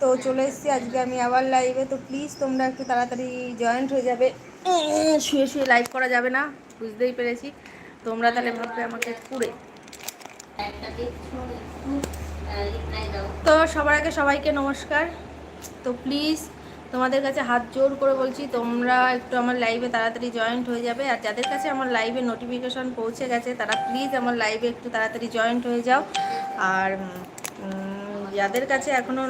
তো চলে এসেছি, আজকে আমি আবার লাইভে তো প্লিজ তোমরা একটু তাড়াতাড়ি জয়েন্ট হয়ে যাবে। শুয়ে শুয়ে লাইভ করা যাবে না, বুঝতেই পেরেছি। তোমরা তাহলে ভাববে আমাকে পুড়ে। তো সবার আগে সবাইকে নমস্কার। তো প্লিজ তোমাদের কাছে হাত জোর করে বলছি, তোমরা একটু আমার লাইভে তাড়াতাড়ি জয়েন্ট হয়ে যাবে। আর যাদের কাছে আমার লাইভে নোটিফিকেশন পৌঁছে গেছে, তারা প্লিজ আমার লাইভে একটু তাড়াতাড়ি জয়েন্ট হয়ে যাও। আর যাদের কাছে এখনও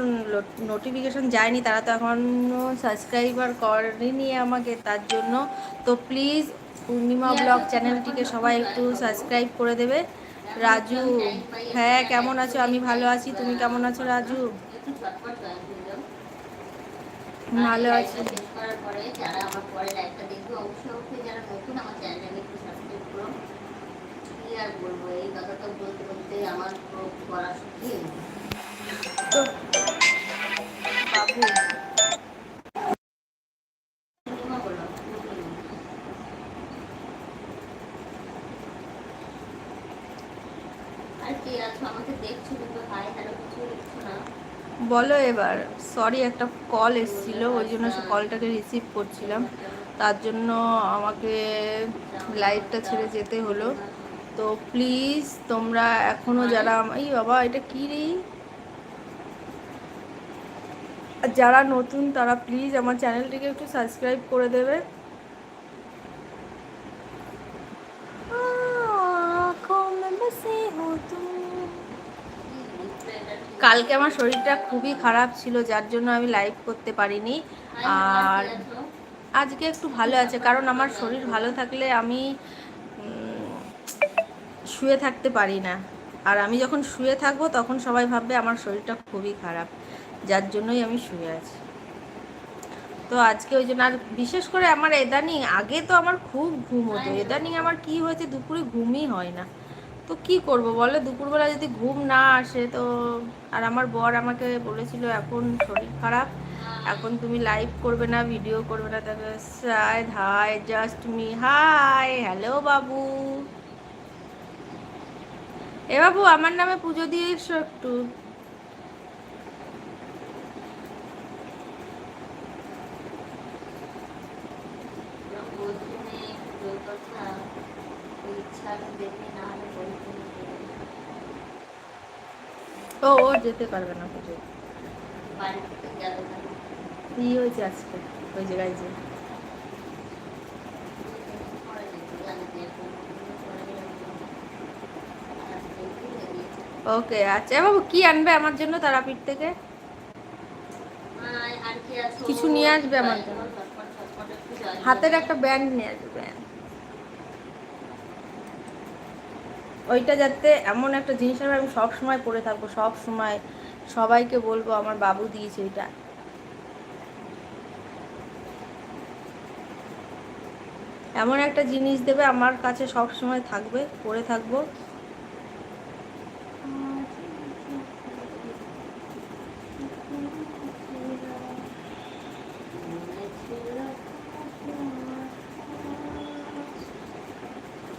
নোটিফিকেশন যায়নি তারা তো এখনও সাবস্ক্রাইবার করেনি আমাকে তার জন্য। তো প্লিজ পূর্ণিমা ব্লগ চ্যানেলটিকে সবাই একটু সাবস্ক্রাইব করে দেবে। রাজু হ্যাঁ কেমন আছো? আমি ভালো আছি। তুমি কেমন আছো রাজু? ভালো আছি। আর বলব? এই কথাটা বলতে বলতে আমার পড়া তো বলো এবার সরি একটা কল এসেছিল, ওই জন্য সে কলটাকে রিসিভ করছিলাম। তার জন্য আমাকে লাইটটা ছেড়ে যেতে হলো। তো প্লিজ তোমরা এখনও যারা, এই বাবা, এটা কী রে? যারা নতুন, তারা প্লিজ আমার চ্যানেলটিকে একটু সাবস্ক্রাইব করে দেবে। কালকে আমার শরীরটা খুবই খারাপ ছিল, যার জন্য আমি লাইভ করতে পারিনি। আর আজকে একটু ভালো আছে, কারণ আমার শরীর ভালো থাকলে আমি শুয়ে থাকতে পারি না। আর আমি যখন শুয়ে থাকব, তখন সবাই ভাববে আমার শরীরটা খুবই খারাপ। যার জন্যই আমি শুয়ে আছি। তো আজকে ওই জন্য আর বিশেষ করে আমার এদানিং আগে তো আমার খুব ঘুম হতো। এদানিং আমার কি হয়েছে দুপুরে ঘুমই হয় না। তো কি করব বলো? দুপুরবেলা যদি ঘুম না আসে তো আর আমার বর আমাকে বলেছিল এখন শরীর খারাপ। এখন তুমি লাইভ করবে না ভিডিও করবে না। তবে side hi just me hi hello বাবু। এ বাবু আমার নামে পুজো দিয়ে এসো একটু। ও ও যেতে পারবে না পুজো। কি হয়েছে আজকে ওই জায়গায় যে ওকে আচ্ছা বাবু কি আনবে আমার জন্য তারাপীঠ থেকে? কিছু নিয়ে আসবে আমার জন্য। হাতের একটা ব্যান্ড নিয়ে আসবে ব্যান্ড ওইটা যাতে এমন একটা জিনিস হবে, আমি সব সময় পরে থাকব, সব সময় সবাইকে বলব, আমার বাবু দিয়েছে এটা। এমন একটা জিনিস দেবে, আমার কাছে সব সময় থাকবে পরে থাকব।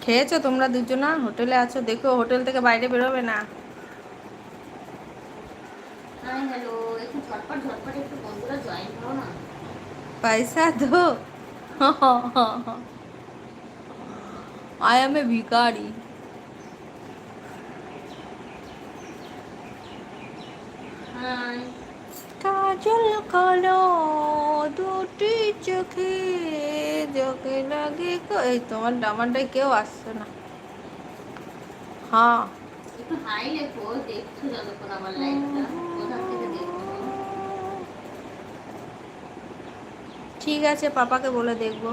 খেয়েছো? তোমরা দুজনা হোটেলে আছো। দেখো হোটেল থেকে বাইরে বেরোবে না। পয়সা দো আই এম এ ভিকারি কাজল কালো দুটি চোখে চোখে লাগে এই তোমার ডামারটা কেউ আসছে না। হ্যাঁ। একটু হাই লেখো দেখছ যতক্ষণ আমার লাইফটা কোথা থেকে দেখছ? ঠিক আছে পাপাকে বলে দেখব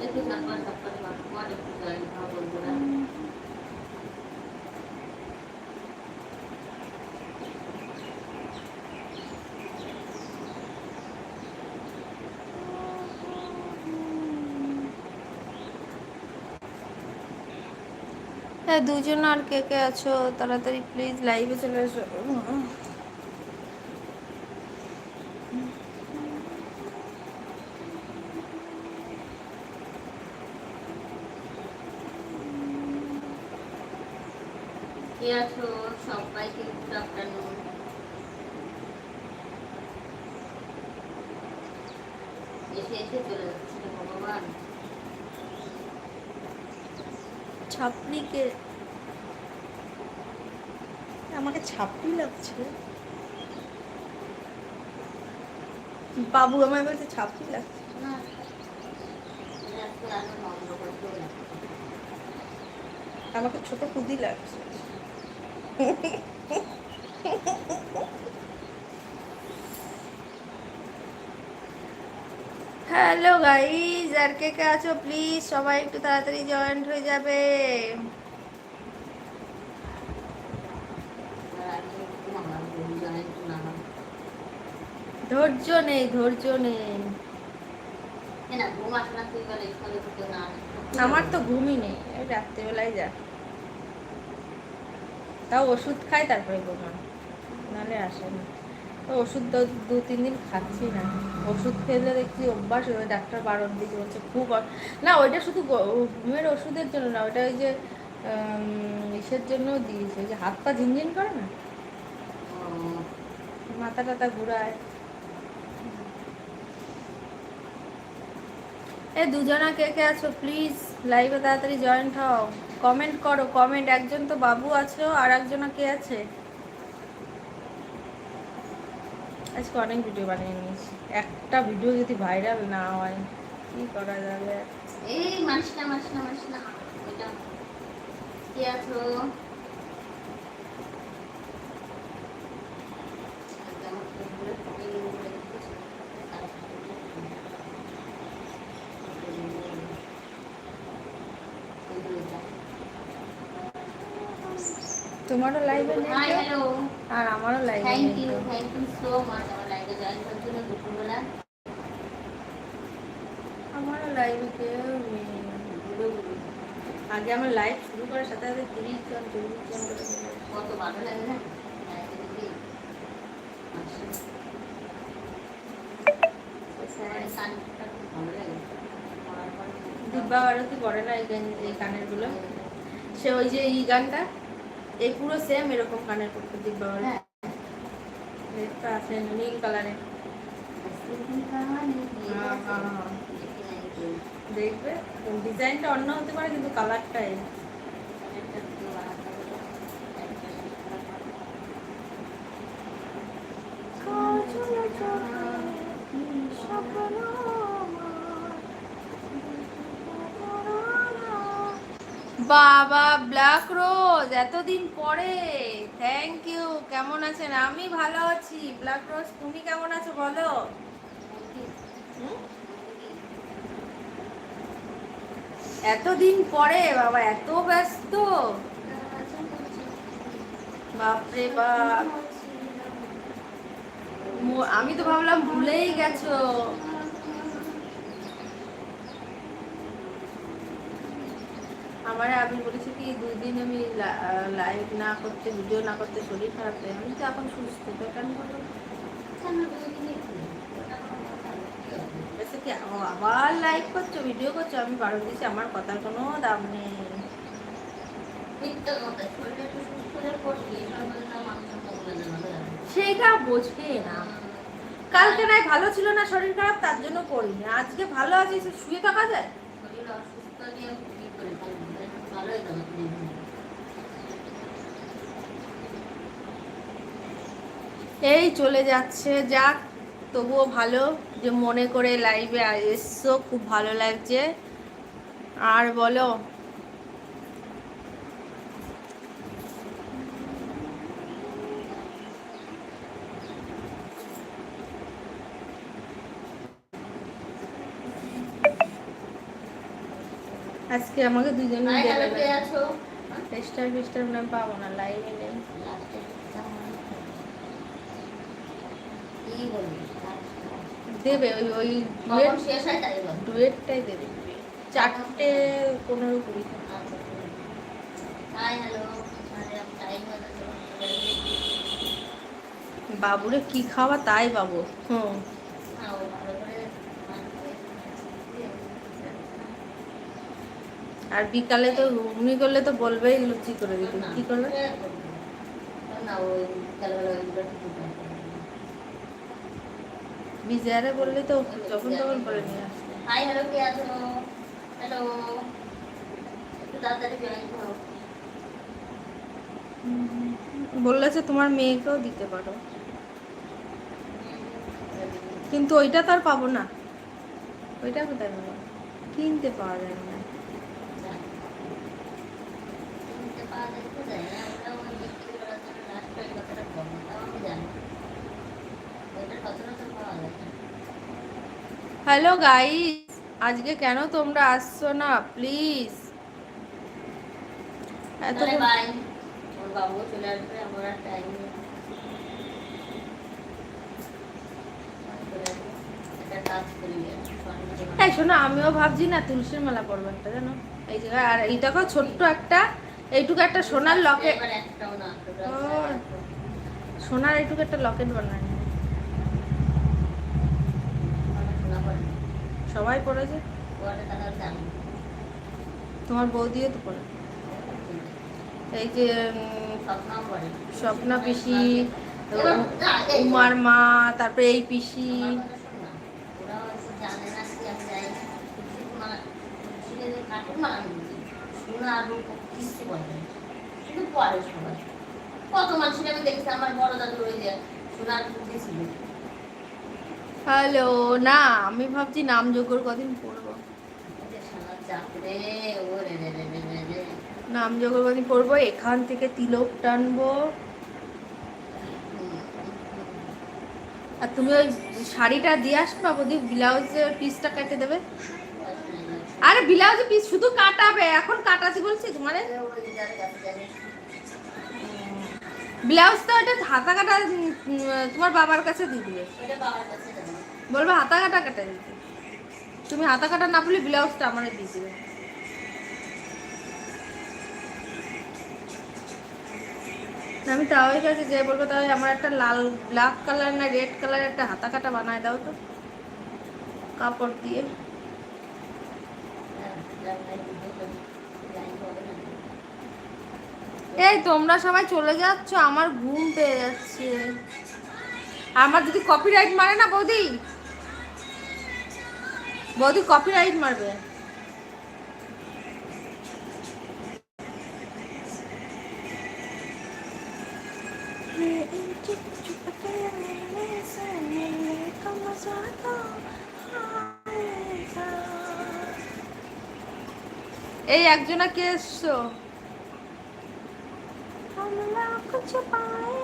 একটু হ্যাঁ দুজন আর কে কে আছো? তাড়াতাড়ি প্লিজ লাইভে চলে এসো কে আছো? সবাইকে গুড আফটারনুন এসে এসে চলে যাচ্ছে ভগবান। ছাপড়িকে আমাকে ছাপড়ি লাগছে। বাবু আমার বলছে ছাপড়ি লাগছে। আমাকে ছোট কুদি লাগছে। হ্যালো গাইজ আর কে কে আছো? প্লিজ সবাই একটু তাড়াতাড়ি জয়েন্ট হয়ে যাবে। ধৈর্য নেই ধৈর্য নেই। আমার তো ঘুমই নেই রাত্রেবেলায় যা। তাও ওষুধ খাই, তারপরে ঘুমান নাহলে আসে না। ওষুধ তো দু তিন দিন খাচ্ছি না। ওষুধ খেলে দেখছি অভ্যাস হয়ে ডাক্তার বারণ দিয়েছে বলছে খুব না ওইটা শুধু ঘুমের ওষুধের জন্য না ওইটা ওই যে ইসের জন্য দিয়েছে ওই যে হাত পা ঝিনঝিন করে না? মাথা টাথা ঘুরায়। এ দুজনা কে কে আছো? প্লিজ লাইভে তাড়াতাড়ি জয়েন্ট হও। কমেন্ট করো কমেন্ট। একজন তো বাবু আছো আর একজনা কে আছে? আজকে অনেক ভিডিও বানিয়ে নিয়েছি। একটা ভিডিও যদি ভাইরাল না হয়, কি করা যাবে? এই মাসটা মাসটা মাসটা এটা কে আছো আজকে আমার ফোনগুলো ঢুকে গেল বলে দেখতেছি। তোমারও লাইভে নেই হ্যালো আর আমারও লাইভে thank you thank you so much আমার লাইভে জয়েন করার জন্য দুপুরবেলা। আমারও লাইভে কেউ নেই। আগে আমার লাইভ শুরু করার সাথে সাথে তিরিশ জন চল্লিশ জন। কত ভালো লাগে না? দিব্যা ভারতী পড়ে না এই গান- এই কানেরগুলো সে ওই যে এই গানটা? এই পুরো সেম এরকম কানের করতে দিব্যা হ্যাঁ। একটা আছে নীল কালারের। হ্যাঁ। দেখবে? ডিজাইনটা অন্য হতে পারে কিন্তু কালারটা এই। বাবা, ব্ল্যাক রোজ, এতদিন পরে। থ্যাংক ইউ কেমন আছেন? আমি ভালো আছি, ব্ল্যাক রোজ, তুমি কেমন আছো বলো? এতদিন পরে, বাবা, এত ব্যস্ত। বাপরে বাপ। আমি তো ভাবলাম ভুলেই গেছো। আমার আমি বলেছি কি, দুই দিন আমি লাইভ না করতে ভিডিও না করতে শরীর খারাপ তাই আমি তো এখন সুস্থ, তো কেন বলো বলছে কি আবার লাইভ করছ ভিডিও করছ, আমি বারো দিয়েছি, আমার কথার কোনো দাম নেই। সেইটা বোঝে না। কালকে নাই, ভালো ছিল না, শরীর খারাপ, তার জন্য করিনি। আজকে ভালো আছে, শুয়ে থাকা যায়? এই চলে যাচ্ছে, যাক, তবুও ভালো যে মনে করে লাইভে এসছো, খুব ভালো লাগছে। আর বলো আজকে আমাকে দুজন ফেস্টার ফেস্টার মনে পাবো না লাইভে নেই। দেবে ওই ওই ডুয়েটটাই দেবে। চারটে পনেরো কুড়ি। বাবুরে কি খাওয়া তাই বাবু। হুম হ্যাঁ ও ভালো করে আর বিকালে তো ঘুগনি করলে তো বলবেই লুচি করে দিতে? কি করবে। বিজয়ারে বললে তো যখন তখন করে নিয়ে আসবে হাই হ্যালো কে আছো? হ্যালো একটু তাড়াতাড়ি জয়েন করো। বললেছে তোমার মেয়েকেও দিতে পারো। কিন্তু ওইটা তো আর পাবো না। ওইটা কোথায় পাবো? কিনতে পাওয়া যায় না কিনতে পাওয়া যায় তো যায় না ওটা ওই বিক্রি করার জন্য লাস্ট ওই কথাটা বলো তাও আমি জানি ওইটার কথাটা তো পাওয়া যায় না হ্যালো গাইস আজকে কেন তোমরা আসছো না? প্লিজ এত এই শোনো আমিও ভাবছি না তুলসীর মালা পরবো একটা জানো? এই জায়গায় আর এইটাকেও ছোট্ট একটা এইটুকু একটা সোনার লকেট। সোনার এইটুকু একটা লকেট বানায় আমার শোনা পড়ে না। সবাই পড়েছে? তোমার বৌদিও তো পড়ে। এই যে স্বপ্না পিসি উমার মা তারপরে এই পিসি। কত মানুষকে আমি দেখেছি আমার বড় দাদু ওই যে সোনার ছিল হ্যালো, না, আমি ভাবছি নাম যোগ্যর কদিন পড়ব। নাম যোগ্যর কদিন পড়ব, এখান থেকে তিলক টানবো। আর তুমি ওই শাড়িটা দিয়ে আসবা বৌদি ব্লাউজের পিসটা কেটে দেবে। আরে, ব্লাউজের পিস শুধু কাটাবে, এখন কাটাছি বলছি তোমার। ব্লাউজ তো এটা হাতা কাটা তোমার বাবার কাছে দিয়ে দিবে। বলব হাতা কাটা কাটা দিতে। তুমি হাতা কাটা না বলে ব্লাউজটা আমার দিয়ে দিবে। আমি তাওই কাছে যে বলব তাহলে আমার একটা লাল, ব্ল্যাক কালার না রেড কালার একটা হাতা কাটা বানায় দাও তো। কাপড় দিয়ে হ্যাঁ, যার লাইন ভিডিও করি, লাইন হবে না। এই তোমরা সবাই চলে যাচ্ছ, আমার ঘুম পেয়ে যাচ্ছে। আমার যদি কপিরাইট মারে না বৌদি? বৌদি কপিরাইট মারবে। এই একজনা কে এসছো? 快去吧。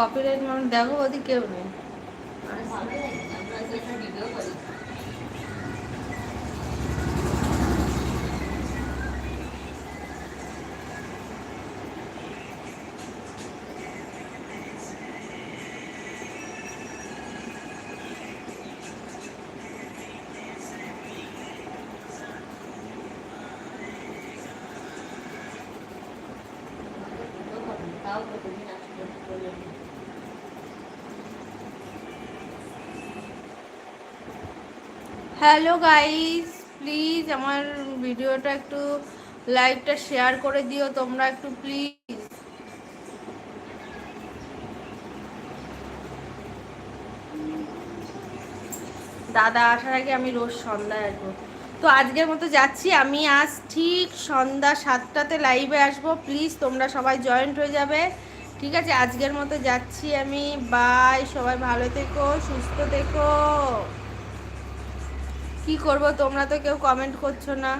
কপিরাইট মানে দেখো ওদি কেউ নেই আমার ভালো লাগে। আমরা তো একটা ভিডিও করি। আমাদের ভিডিও করি। তাও প্রতিদিন আসলে বলে দিই। হ্যালো গাইস প্লিজ আমার ভিডিওটা একটু লাইভটা শেয়ার করে দিও তোমরা একটু প্লিজ দাদা আসার আগে আমি রোজ সন্ধ্যায় আসব। তো আজকের মতো যাচ্ছি। আমি আজ ঠিক সন্ধ্যা সাতটাতে লাইভে আসব। প্লিজ তোমরা সবাই জয়েন্ট হয়ে যাবে। ঠিক আছে? আজকের মতো যাচ্ছি আমি। বাই সবাই ভালো থেকো, সুস্থ থেকো। কি করব? তোমরা তো কেউ কমেন্ট করছ না।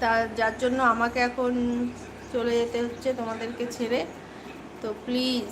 তা যার জন্য আমাকে এখন চলে যেতে হচ্ছে তোমাদেরকে ছেড়ে। তো প্লিজ